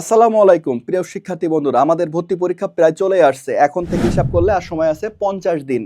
আসসালামু আলাইকুম, প্রিয় শিক্ষার্থী বন্ধুরা। আমাদের ভর্তি পরীক্ষা প্রায় চলে আসছে। এখন থেকে হিসাব করলে আর সময় আছে পঞ্চাশ দিন।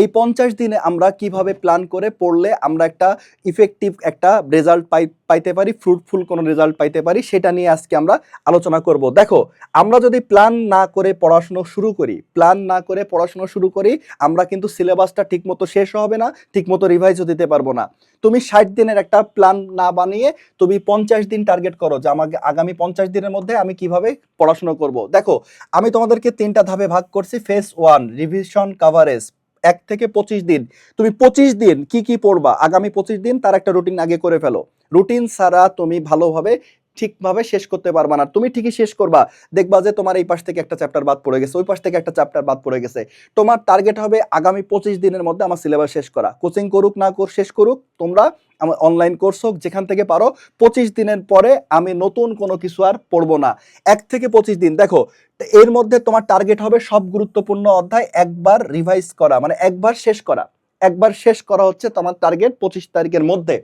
এই পঞ্চাশ দিনে আমরা কীভাবে প্ল্যান করে পড়লে আমরা একটা ইফেক্টিভ একটা রেজাল্ট পাই, পাইতে পারি ফ্রুটফুল কোনো রেজাল্ট পাইতে পারি, সেটা নিয়ে আজকে আমরা আলোচনা করব। দেখো, আমরা যদি প্ল্যান না করে পড়াশুনো শুরু করি প্ল্যান না করে পড়াশুনো শুরু করি, আমরা কিন্তু সিলেবাসটা ঠিকমতো শেষ হবে না, ঠিকমতো রিভাইজও দিতে পারব না। তুমি ষাট দিনের একটা প্ল্যান না বানিয়ে তুমি পঞ্চাশ দিন টার্গেট করো যে আমাকে আগামী পঞ্চাশ দিনের মধ্যে আমি কীভাবে পড়াশুনো করব। দেখো, আমি তোমাদেরকে তিনটা ধাপে ভাগ করছি ফেস ওয়ান রিভিশন কাভারেজ এক থেকে পঁচিশ দিন। তুমি পঁচিশ দিন কি কি পড়বা? আগামী পঁচিশ দিন তার একটা রুটিন আগে করে ফেলো। রুটিন ছাড়া তুমি ভালোভাবে ঠিকভাবে শেষ করতে পারবা না। তুমি ঠিকই শেষ করবা। দেখবা যে তোমার এই পাশ থেকে একটা চ্যাপ্টার বাদ পড়ে গেছে। ওই পাশ থেকে একটা চ্যাপ্টার বাদ পড়ে গেছে। তোমার টার্গেট হবে আগামী পঁচিশ দিনের মধ্যে আমার সিলেবাস শেষ করা। কোচিং করুক না কর শেষ করুক, তোমরা আমার অনলাইন কোর্স হোক, যেখান থেকে পারো, পঁচিশ দিনের পরে আমি নতুন কোনো কিছু আর পড়ব না। এক থেকে পঁচিশ দিন। দেখো, এর মধ্যে তোমার টার্গেট হবে সব গুরুত্বপূর্ণ অধ্যায় একবার রিভাইজ করা। মানে একবার শেষ করা। একবার শেষ করা হচ্ছে তোমার টার্গেট পঁচিশ তারিখের মধ্যে।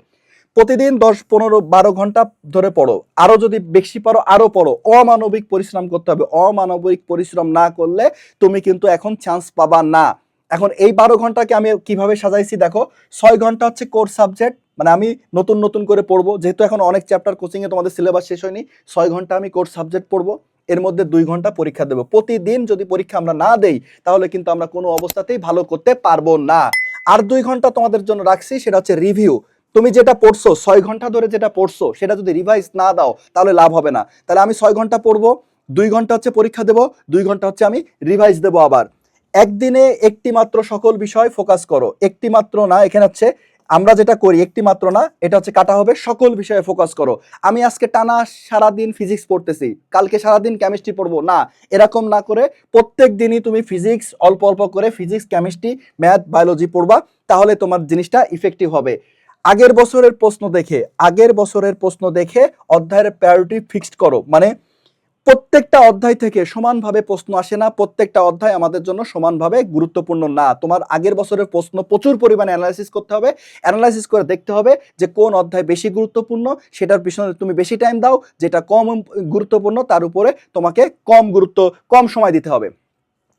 প্রতিদিন দশ, পনেরো, বারো ঘণ্টা ধরে পড়ো। আরও যদি বেশি পারো, আরও পড়ো। অমানবিক পরিশ্রম করতে হবে। অমানবিক পরিশ্রম না করলে তুমি কিন্তু এখন চান্স পাবা না। এখন এই বারো ঘন্টাকে আমি কীভাবে সাজাইছি দেখো? ছয় ঘণ্টা হচ্ছে কোর্স সাবজেক্ট মানে আমি নতুন নতুন করে পড়ব। যেহেতু এখন অনেক চ্যাপ্টার কোচিংয়ে তোমাদের সিলেবাস শেষ হয়নি, ছয় ঘণ্টা আমি কোর্স সাবজেক্ট পড়ব। এর মধ্যে দুই ঘণ্টা পরীক্ষা দেবো। প্রতিদিন যদি পরীক্ষা আমরা না দেই, তাহলে কিন্তু আমরা কোনো অবস্থাতেই ভালো করতে পারব না। আর দুই ঘণ্টা তোমাদের জন্য রাখছি, সেটা হচ্ছে রিভিউ তুমি যেটা পড়ছো, ছয় ঘণ্টা ধরে যেটা পড়ছো, সেটা যদি রিভাইজ না দাও, তাহলে লাভ হবে না। তাহলে আমি ছয় ঘণ্টা পড়ব, দুই ঘণ্টা হচ্ছে পরীক্ষা দেবো, দুই ঘণ্টা হচ্ছে আমি রিভাইজ দেবো আবার। একদিনে একটি মাত্র সকল বিষয় ফোকাস করো। একটি মাত্র না, এখানে হচ্ছে আমরা যেটা করি একটি মাত্র না, এটা হচ্ছে কাটা হবে, সকল বিষয়ে ফোকাস করো। আমি আজকে টানা সারাদিন ফিজিক্স পড়তেছি, কালকে সারাদিন কেমিস্ট্রি পড়ব। না, এরকম না করে প্রত্যেক দিনই তুমি ফিজিক্স অল্প অল্প করে ফিজিক্স কেমিস্ট্রি ম্যাথ বায়োলজি পড়বা, তাহলে তোমার জিনিসটা ইফেক্টিভ হবে। আগের বছরের প্রশ্ন দেখে, আগের বছরের প্রশ্ন দেখে অধ্যায়ের প্রায়োরিটি ফিক্সড করো। মানে প্রত্যেকটা অধ্যায় থেকে সমানভাবে প্রশ্ন আসে না, প্রত্যেকটা অধ্যায় আমাদের জন্য সমানভাবে গুরুত্বপূর্ণ না। তোমার আগের বছরের প্রশ্ন প্রচুর পরিমাণে অ্যানালাইসিস করতে হবে অ্যানালাইসিস করে দেখতে হবে যে কোন অধ্যায় বেশি গুরুত্বপূর্ণ, সেটার পিছনে তুমি বেশি টাইম দাও, যেটা কম গুরুত্বপূর্ণ, তার উপরে তোমাকে কম গুরুত্ব, কম সময় দিতে হবে।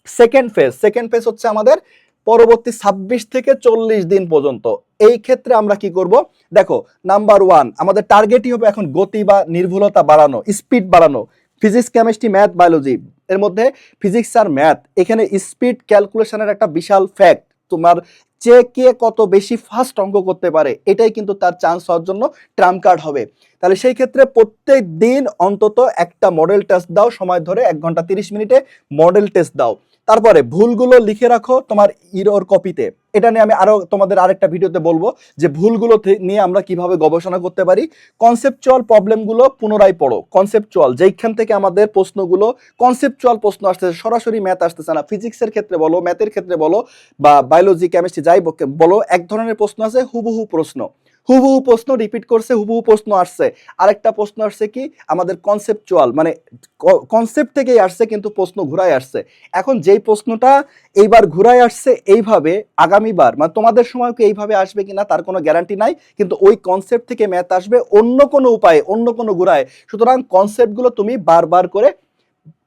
সেকেন্ড ফেজ সেকেন্ড ফেজ হচ্ছে আমাদের পরবর্তী ছাব্বিশ থেকে চল্লিশ দিন পর্যন্ত। এই ক্ষেত্রে আমরা কি করব? দেখো নাম্বার ওয়ান আমাদের টার্গেটই হবে এখন গতি বা নির্ভুলতা বাড়ানো স্পিড বাড়ানো। ফিজিক্স কেমিস্ট্রি ম্যাথ বায়োলজি এর মধ্যে ফিজিক্স আর ম্যাথ এখানে স্পিড ক্যালকুলেশনের একটা বিশাল ফ্যাক্ট তোমার যে কে কত বেশি ফাস্ট অঙ্ক করতে পারে, এটাই কিন্তু তার চান্স হওয়ার জন্য ট্রাম্প কার্ড হবে। তাহলে সেই ক্ষেত্রে প্রত্যেক দিন অন্তত একটা মডেল টেস্ট দাও, সময় ধরে এক ঘণ্টা তিরিশ মিনিটে মডেল টেস্ট দাও। তারপরে ভুলগুলো লিখে রাখো তোমার ইরোর কপিতে এটা নিয়ে আমি আরও তোমাদের আরেকটা ভিডিওতে বলব যে ভুলগুলো নিয়ে আমরা কীভাবে গবেষণা করতে পারি। কনসেপচুয়াল প্রবলেমগুলো পুনরায় পড়ো। কনসেপচুয়াল যেইখান থেকে আমাদের প্রশ্নগুলো কনসেপচুয়াল প্রশ্ন আসতেছে, সরাসরি ম্যাথ আসতেছে না। ফিজিক্সের ক্ষেত্রে বলো ম্যাথের ক্ষেত্রে বলো, বা বায়োলজি কেমিস্ট্রি যাই বলো, এক ধরনের প্রশ্ন আছে, হুবহু প্রশ্ন। হুবহু প্রশ্ন রিপিট করছে, হুবহু প্রশ্ন আসছে। আরেকটা প্রশ্ন আসছে কি? আমাদের কনসেপচুয়াল মানে কনসেপ্ট থেকেই আসছে, কিন্তু প্রশ্ন ঘুরায় আসছে। এখন যেই প্রশ্নটা এইবার ঘুরায় আসছে এইভাবে আগামীবার মানে তোমাদের সময় কি এইভাবে আসবে কিনা তার কোনো গ্যারান্টি নাই, কিন্তু ওই কনসেপ্ট থেকে ম্যাথ আসবে অন্য কোনো উপায়ে, অন্য কোনো ঘুরায়। সুতরাং কনসেপ্টগুলো তুমি বারবার করে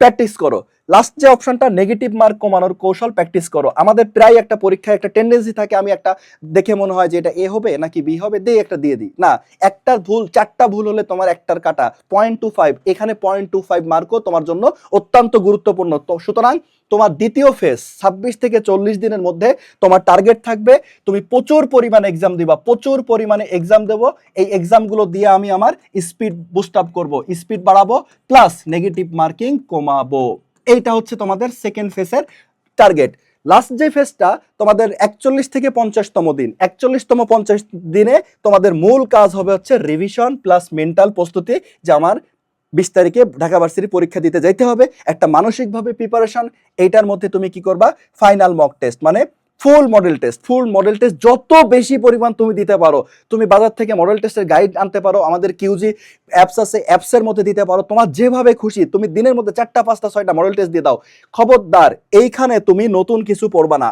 প্র্যাকটিস করো। লাস্ট যে অপশনটা নেগেটিভ মার্ক কমানোর কৌশল প্র্যাকটিস করো। আমাদের প্রায় একটা পরীক্ষায় একটা টেন্ডেন্সি থাকে, আমি একটা দেখে মনে হয় যে এটা এ হবে নাকি বি হবে, দিয়ে একটা দিয়ে দিই। না, একটা ভুল, চারটা ভুল হলে তোমার একটার কাটা। পয়েন্ট টু ফাইভ এখানে পয়েন্ট টু ফাইভ মার্কও তোমার জন্য অত্যন্ত গুরুত্বপূর্ণ। তো সুতরাং তোমার দ্বিতীয় ফেজ ছাব্বিশ থেকে চল্লিশ দিনের মধ্যে তোমার টার্গেট থাকবে। তুমি প্রচুর পরিমাণে এক্সাম দিবা, প্রচুর পরিমাণে এক্সাম দেবো। এই এক্সামগুলো দিয়ে আমি আমার স্পিড বুস্ট আপ করব স্পিড বাড়াবো প্লাস নেগেটিভ মার্কিং কমাবো। এইটা হচ্ছে তোমাদের সেকেন্ড ফেসের টার্গেট লাস্ট যে ফেসটা তোমাদের একচল্লিশ থেকে পঞ্চাশতম দিন। একচল্লিশতম পঞ্চাশ দিনে তোমাদের মূল কাজ হবে হচ্ছে রিভিশন প্লাস মেন্টাল প্রস্তুতি, যে আমার বিশ তারিখে ঢাকা ভার্সিটি পরীক্ষা দিতে যাইতে হবে। একটা মানসিকভাবে প্রিপারেশন এইটার মধ্যে তুমি কি করবা? ফাইনাল মক টেস্ট মানে full model test full model test যত বেশি পরিমাণ তুমি দিতে পারো, তুমি বাজার থেকে মডেল টেস্টের গাইড আনতে পারো, আমাদের কিউজি অ্যাপস আছে অ্যাপসের মধ্যে দিতে পারো, তোমার যেভাবে খুশি, তুমি দিনের মধ্যে চারটা, পাঁচটা, ছয়টা মডেল টেস্ট দিয়ে দাও। খবরদার, এইখানে তুমি নতুন কিছু পড়বা না।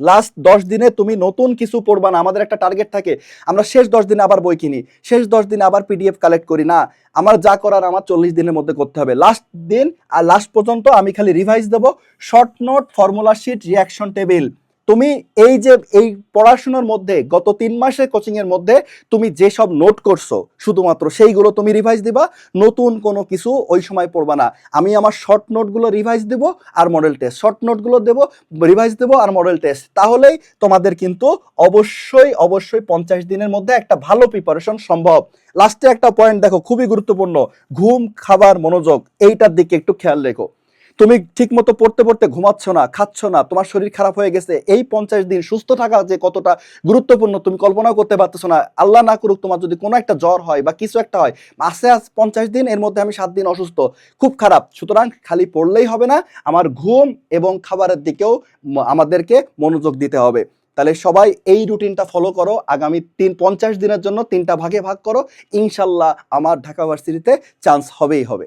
লাস্ট দশ দিনে তুমি নতুন কিছু পড়বা না, আমাদের একটা টার্গেট থাকে, আমরা শেষ দশ দিনে আবার বই কিনি, শেষ দশ দিনে আবার পিডিএফ কালেক্ট করি, না, আমার যা করার আমার চল্লিশ দিনের মধ্যে করতে হবে। লাস্ট দিন আর লাস্ট পর্যন্ত আমি খালি রিভাইজ দেবো short note formula sheet reaction table তুমি এই যে, এই পড়াশোনার মধ্যে, গত তিন মাসের কোচিং এর মধ্যে তুমি যেসব নোট করছ, শুধুমাত্র সেইগুলো তুমি রিভাইজ দিবা, নতুন কোনো কিছু ওই সময় পড়বা না। আমি আমার শর্ট নোটগুলো রিভাইজ দেব আর মডেল টেস্ট শর্ট নোটগুলো দেব রিভাইজ দেব আর মডেল টেস্ট তাহলেই তোমাদের কিন্তু অবশ্যই অবশ্যই পঞ্চাশ দিনের মধ্যে একটা ভালো প্রিপারেশন সম্ভব। লাস্টে একটা পয়েন্ট দেখো, খুবই গুরুত্বপূর্ণ, ঘুম, খাবার, মনোযোগ, এইটার দিকে একটু খেয়াল রেখো। তুমি ঠিক মতো পড়তে পড়তে ঘুমাচ্ছ না, খাচ্ছ না, তোমার শরীর খারাপ হয়ে গেছে, এই পঞ্চাশ দিন সুস্থ থাকা যে কতটা গুরুত্বপূর্ণ তুমি কল্পনা করতে পারতেছো না। আল্লাহ না করুক তোমার যদি কোনো একটা জ্বর হয় বা কিছু একটা হয় আসে আজ পঞ্চাশ দিন, এর মধ্যে আমি সাত দিন অসুস্থ, খুব খারাপ। সুতরাং খালি পড়লেই হবে না, আমার ঘুম এবং খাবারের দিকেও আমাদেরকে মনোযোগ দিতে হবে। তাহলে সবাই এই রুটিনটা ফলো করো, আগামী তিন, পঞ্চাশ দিনের জন্য তিনটা ভাগে ভাগ করো, ইনশাল্লাহ আমার ঢাকা ভার্সিটিতে চান্স হবেই হবে।